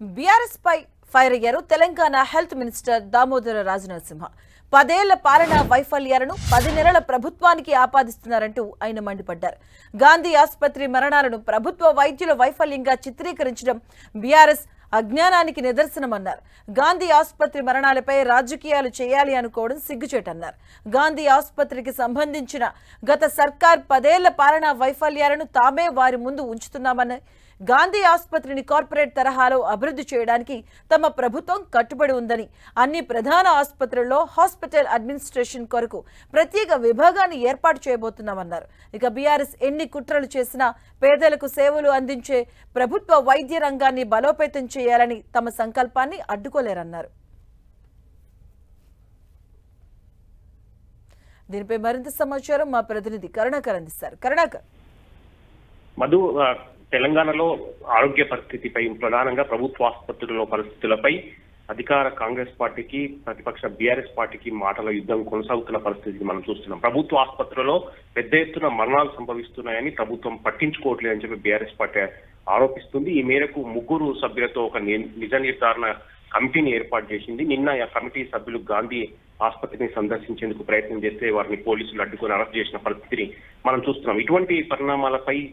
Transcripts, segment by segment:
BRS పై fire అయ్యారు Telangana health minister Damodara Rajanarasimha. పదేళ్ళ పాలనా వైఫల్యాలను పది నెలల ప్రభుత్వానికి ఆపాదిస్తున్నారంటూ ఆయన మండిపడ్డారు. గాంధీ ఆసుపత్రి మరణాలను ప్రభుత్వ వైద్యుల వైఫల్యంగా చిత్రీకరించడం బీఆర్ఎస్ అజ్ఞానానికి నిదర్శనమన్నారు. గాంధీ ఆసుపత్రి మరణాలపై రాజకీయాలు చేయాలి అనుకోవడం సిగ్గుచేటన్నారు. గాంధీ ఆసుపత్రికి సంబంధించిన గత సర్కార్ పదేళ్ళ పాలనా వైఫల్యాలను తామే వారి ముందు ఉంచుతున్నామని గాంధీ ఆసుపత్రిని కార్పొరేట్ తరహాలో అభివృద్ధి చేయడానికి తమ ప్రభుత్వం కట్టుబడి ఉందని అన్ని ప్రధాన ఆసుపత్రుల్లో హాస్పిటల్ అడ్మినిస్ట్రేషన్ కొరకు ప్రత్యేక విభాగాన్ని ఏర్పాటు చేయబోతున్నామన్నారు. ఇక బీఆర్ఎస్ ఎన్ని కుట్రలు చేసినా పేదలకు సేవలు అందించే ప్రభుత్వ వైద్య రంగాన్ని బలోపేతం చేయాలని తమ సంకల్పాన్ని అడ్డుకోలేరన్నారు. దీనిపై మరింత సమాచారం మా ప్రతినిధి కరుణాకర్ అందిస్తారు. కరుణాకర్. మధు తెలంగాణలో ఆరోగ్య పరిస్థితిపై ప్రధానంగా ప్రభుత్వ ఆసుపత్రుల్లో పరిస్థితులపై అధికార కాంగ్రెస్ పార్టీకి ప్రతిపక్ష బీఆర్ఎస్ పార్టీకి మాటల యుద్ధం కొనసాగుతున్న పరిస్థితిని మనం చూస్తున్నాం. ప్రభుత్వ ఆసుపత్రుల్లో పెద్ద ఎత్తున మరణాలు సంభవిస్తున్నాయని ప్రభుత్వం పట్టించుకోవట్లేదని చెప్పి బీఆర్ఎస్ పార్టీ ఆరోపిస్తుంది. ఈ మేరకు ముగ్గురు సభ్యులతో ఒక ని- నిజ నిర్ధారణ కమిటీని ఏర్పాటు చేసింది. నిన్న ఆ కమిటీ సభ్యులు గాంధీ ఆసుపత్రిని సందర్శించేందుకు ప్రయత్నం చేస్తే వారిని పోలీసులు అడ్డుకొని అరెస్ట్ చేసిన పరిస్థితిని మనం చూస్తున్నాం. ఇటువంటి పరిణామాలపై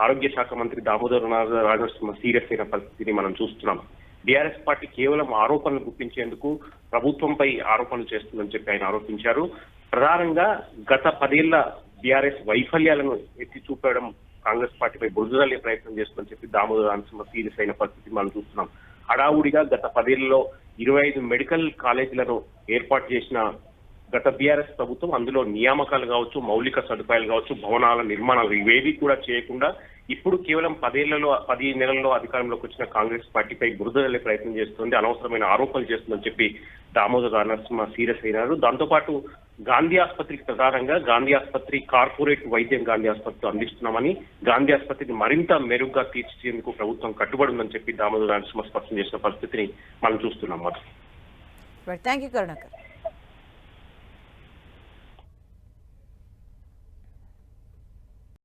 ఆరోగ్య శాఖ మంత్రి దామోదర్ రాజనరసింహ సీరియస్ అయిన పరిస్థితిని మనం చూస్తున్నాం. బీఆర్ఎస్ పార్టీ కేవలం ఆరోపణలు గుప్పించేందుకు ప్రభుత్వంపై ఆరోపణలు చేస్తుందని చెప్పి ఆయన ఆరోపించారు. ప్రధానంగా గత పదేళ్ళ బీఆర్ఎస్ వైఫల్యాలను ఎత్తి చూపడం కాంగ్రెస్ పార్టీపై బురదలే ప్రయత్నం చేస్తుందని చెప్పి దామోదర్ రాజనరసింహ సీరియస్ అయిన పరిస్థితి మనం చూస్తున్నాం. హడావుడిగా గత పదేళ్ళలో ఇరవై ఐదు మెడికల్ కాలేజీలను ఏర్పాటు చేసిన గత బీఆర్ఎస్ ప్రభుత్వం అందులో నియామకాలు కావచ్చు మౌలిక సదుపాయాలు కావచ్చు భవనాల నిర్మాణాలు ఇవేవి కూడా చేయకుండా ఇప్పుడు కేవలం పదేళ్ళలో పది నెలల్లో అధికారంలోకి వచ్చిన కాంగ్రెస్ పార్టీపై బురదలే ప్రయత్నం చేస్తుంది అనవసరమైన ఆరోపణలు చేస్తుందని చెప్పి దామోదర్ నరసింహ సీరియస్ అయినారు. దాంతోపాటు గాంధీ ఆసుపత్రికి ప్రధానంగా గాంధీ ఆసుపత్రి కార్పొరేట్ వైద్యం గాంధీ ఆసుపత్రి అందిస్తున్నామని గాంధీ ఆసుపత్రిని మరింత మెరుగ్గా తీర్చేందుకు ప్రభుత్వం కట్టుబడి ఉందని చెప్పి దామోదర్ నరసింహ స్పష్టం చేసిన పరిస్థితిని మనం చూస్తున్నాం. Thank you Karunakar